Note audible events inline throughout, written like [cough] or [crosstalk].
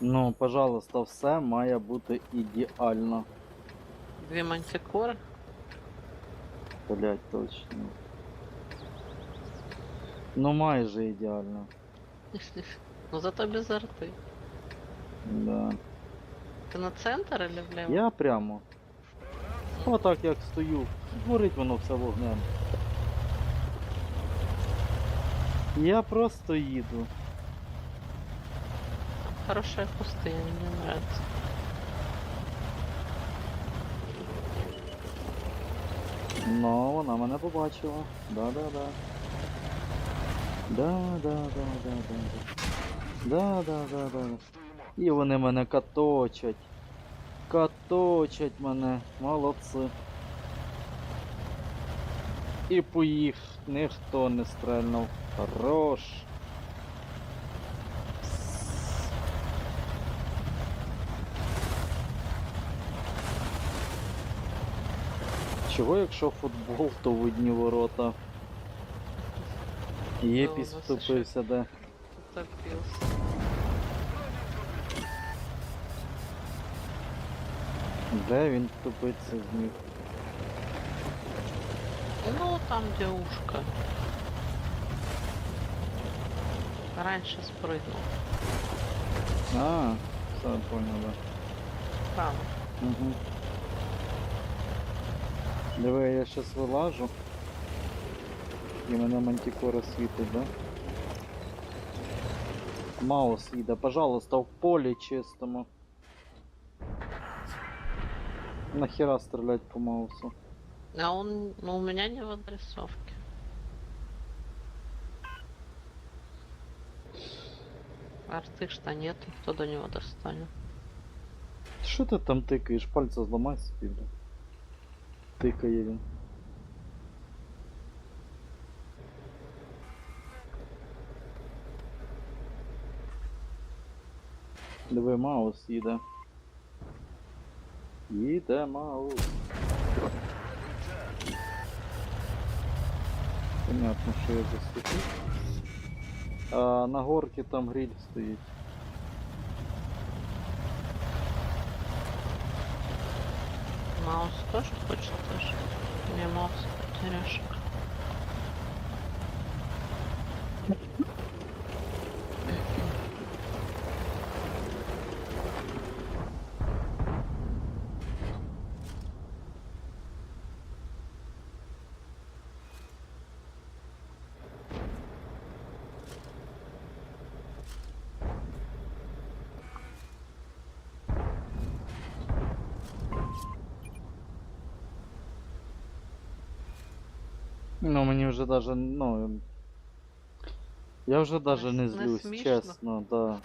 Ну, пожалуйста, все має бути ідеально. Дві мантикори. Блять, точно. Ну майже ідеально. Ну зато без арти. Да. Ти на центр или вліво? Я прямо. Отак як стою. Горить воно все вогнем. Я просто їду. Хорошая пустыня, мне нравится. Ну, вона мене побачила. Да-да-да. Да-да-да-да-да. Да-да-да-да. І вони мене каточать. Каточать мене. Молодці. І по їх ніхто не стрельнув. Хорош. Чого якщо футбол, то в одні ворота? Єпіс Ну, втупився де. Утопился. Де він втупитися зміг? Ну, там где ушко. Раньше спрыгнул. А, все понял, да. Право. Угу. Диви, я щас вилажу. І мене мантикора світить, да? Маус їде, пожалуйста, в полі чистому. Нахера стрілять по маусу? А он, ну, у меня не в адресовке. Арты что нет, кто до него достанет. Що ти там тикаєш? Пальця зламай собі, бля. Тикає він. Диви, маус їде. Їде маус. Понятно, що я засвітив. А на горці там гриль стоїть. Маус тоже хочет тоже. Или маус, потеряшек. Ну, мені вже даже, ну. Я вже даже не Не- не злюсь, смішно? чесно, да.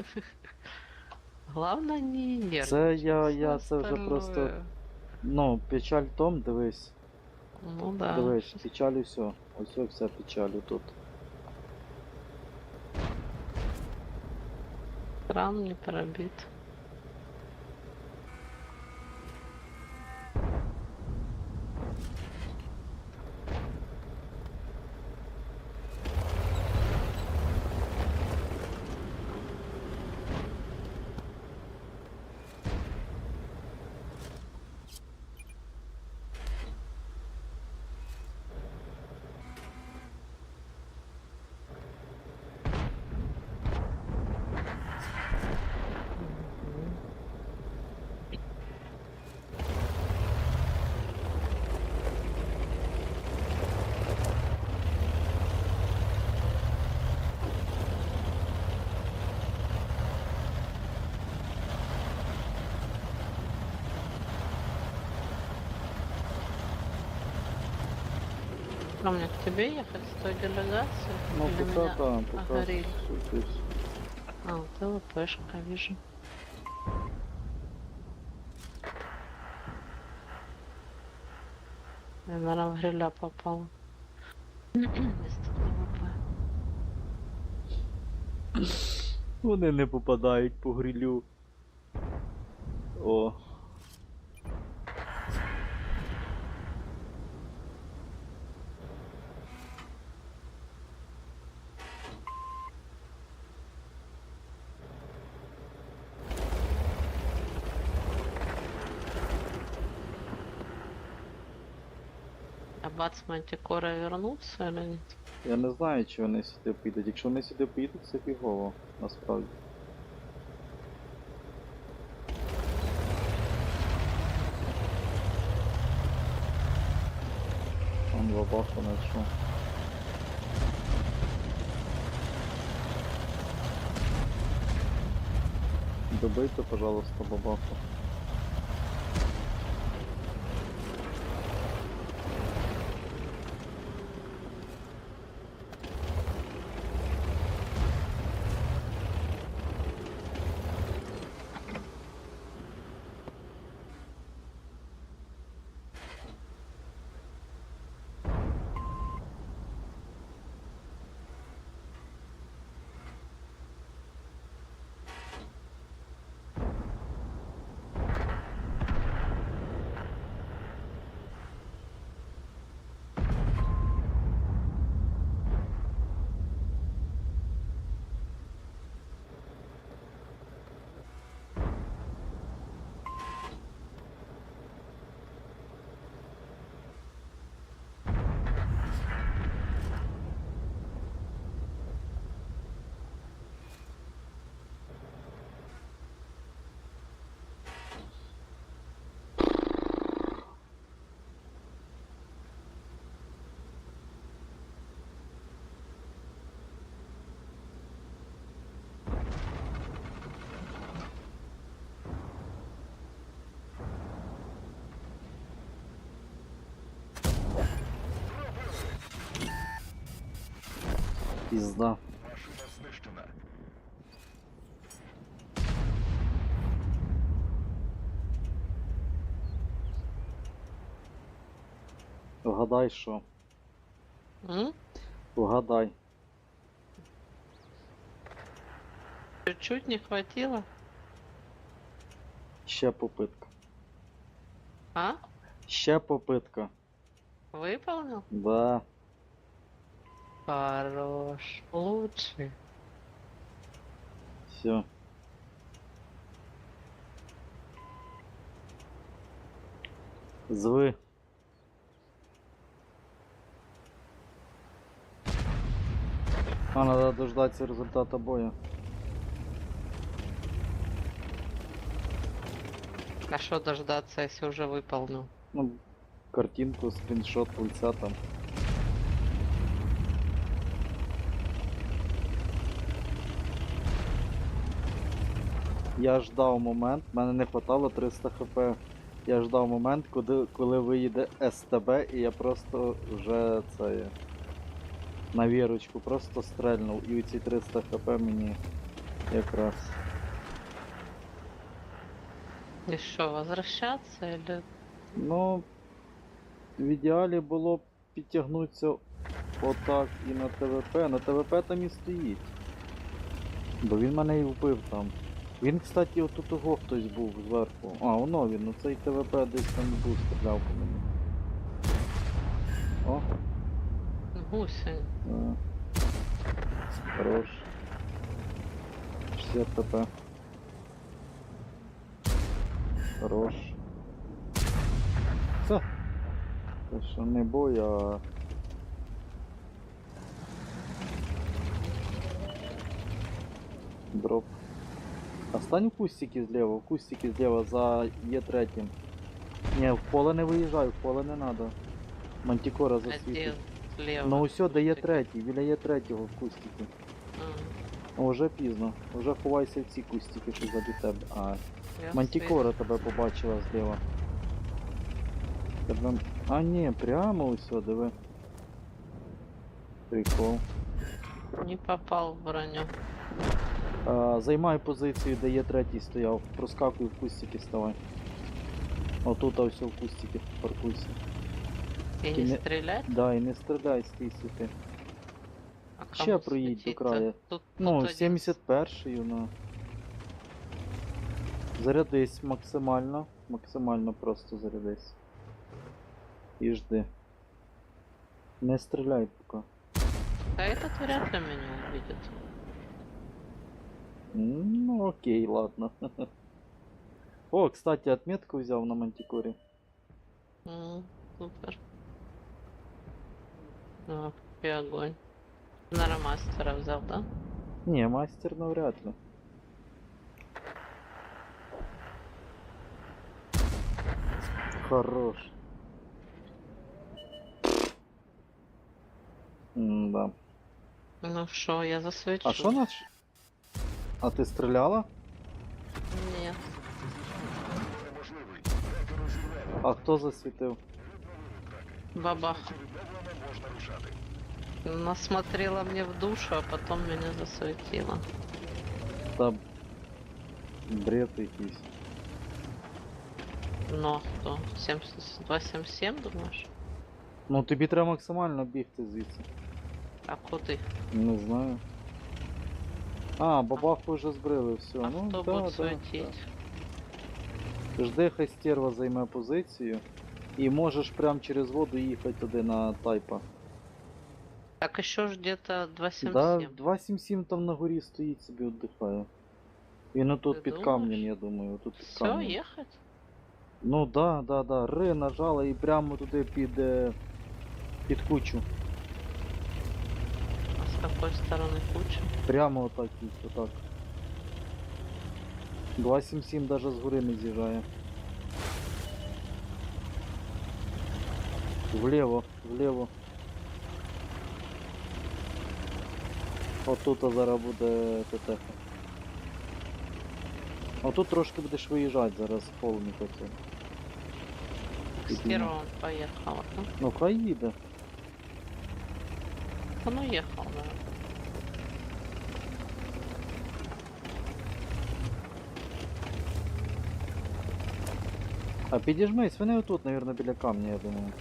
Главное не нервничать. Це я, всё я це вже просто. остальное. Ну, печаль в том, дивись. Ну да. Дивись, печаль і все. Ось ось вся печаль тут. Кран не пробит. Мне к тебе ехать с той делегацией? Ну, Или пока меня там, пока. огорели? А, вот ЛПшка, вижу. Я, наверное, в гриля попала. Вместо ЛП. Вони не попадають по грилю. О. бац Мантикора вернулся или нет? Я не знаю, чи вони сюди поїдуть. Якщо вони сюди поїдуть, це фігово, насправді. Там бабаха знайшов. Добийте, пожалуйста, бабаху. Пізда. Машина знищена. Вгадай, що. М? Вгадай. Чуть-чуть не хватило? Ще попитка. А? Ще попитка. Выполнил? Да. Хорош. Лучший. Все. Зви. А, надо дождаться результата боя. А что дождаться, если уже выполнил? Ну, картинку, скриншот пульса там. Я ждав момент, в мене не хватало 300 хп. Я ждав момент, коли, коли виїде СТБ, і я просто вже це на вірочку просто стрельнув. І оці 300 хп мені якраз. И что, возвращаться или... Ну, в ідеалі було б підтягнутися отак і на ТВП. На ТВП там і стоїть. Бо він мене і вбив там. Він, кстати, отут того хтось був зверху. А, воно він, ну цей ТВП десь там був, стріляв по мені. О, Гусень? да. Хорош. 60 ТП. Хорош. Все. Це що не бой, а. Дроп. Стань в кустики зліва, в кустики зліва за Е3. Не, в поле не виїжджай, в поле не надо. Мантикора Один засвітить. Ну усьо, де є третій, біля є третього в кустики. Вже пізно. Вже ховайся в ці кустики, що ззаді тебе. А, я Мантікора тебе побачила зліва. Тебе... А ні, прямо усьо, диви. Прикол. Не попал в броню. А, займай позицію, де є третій стояв. Проскакуй в кустики ставай. Отут все в кустики паркуйся. И не не- стрелять? Да, і не стріляй, стій сюди. А Ще проїдь до краю. Тут, Ну, 71-ю, ну. Зарядись максимально. Максимально просто зарядись. І жди. Не стріляй поки. Да этот вряд ли меня увидит. М, Ну окей, ладно. [laughs] О, кстати, отметку взяв на мантикорі. М, Супер. О, и огонь. Наромастера взял, да? Ні, мастер навряд ли. Хорош. Да. Ну что, я засвечу. А що наш? А ти стріляла? Нет. А хто засвітив? Бабах. Она смотрела мне в душу, а потом меня засветила. Та бред якийсь. Но кто? 277, думаешь? Ну тобі треба максимально бігти звідси. А куди? Не знаю. А, бабаху вже збрили, все. Ну да, буде да. Жди, хай стерва займе позицію. І можеш прям через воду їхати туди на тайпа. Так еще ж где-то Да, 277. 277 там на горі стоїть собі віддихає. Він отут Ти під думаєш? камнем, я думаю, тут під Все, камнем. ехать? Ну да, да, да. Ри нажала і прямо туди під. е, під кучу. А с какой стороны куча? Прямо отак їсть, отак. 277 даже з гори не з'їжджає. Вліво, вліво. Отут зараз буде ТТХ. Отут трошки будеш виїжджати зараз з холміка це. Стерва он поехала, да? Ну хай їде. Он уехал, да. А підіжмись, вони отут, наверное, біля камня, я думаю.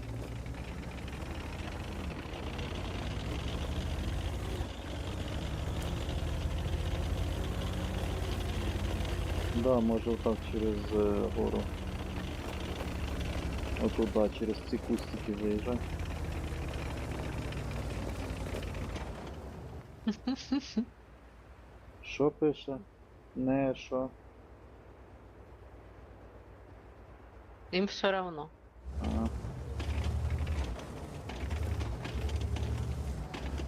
Да, може отак через е, гору. Отут, да, через ці кустики заїжджай. Що пише? Не що. Им все равно. Ага.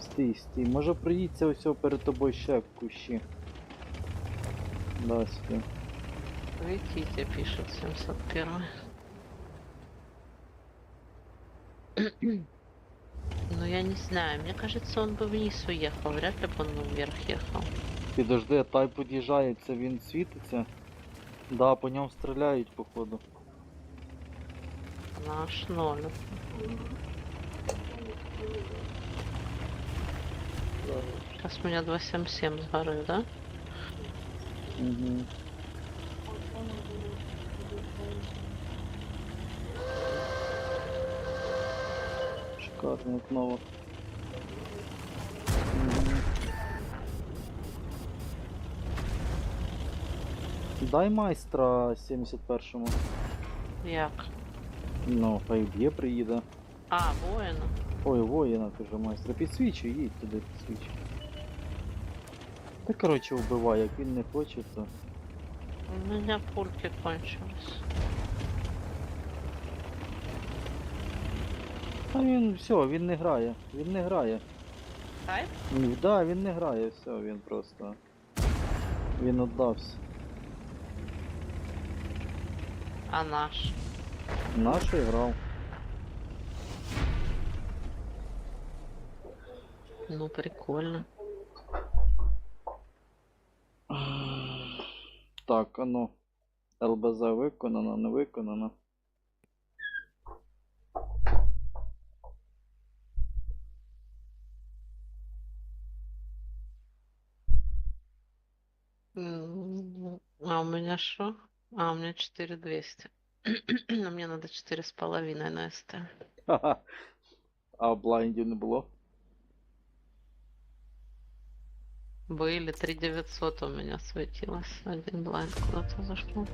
Стій, стій. Може проїдься ось перед тобою ще в кущі. Да, сюди. Видите, пишет 701. Ну я не знаю, мне кажется, он бы вниз уехал, вряд ли бы он вверх ехал. Підожди, тай під'їжджається, він світиться. Да, по ньому стріляють, походу. Наш ноль. Сейчас у меня 277 с горы, да? Угу. Шикарно знову. Дай майстра 71-му. Як? Ну, хай б'є приїде. А, воина. Ой, воїна кажу майстра. Підсвічуй, їдь туди, підсвічуй. Та коротше вбивай, як він не хоче, то. У меня пульки кончились. Та він все, він не грає. Він не грає. Хайп? Ні, Да, він не грає, все, він просто. Він віддався. А наш? Наший грав. Ну, прикольно. Так, а ну. ЛБЗ виконано, не виконано. А у меня что? А, у меня 4200. [clears throat] Но мне надо четыре с половиной на СТ. [laughs] А блайндів не було? Были 3900 у меня светилось. Один блайнд куда-то зашло.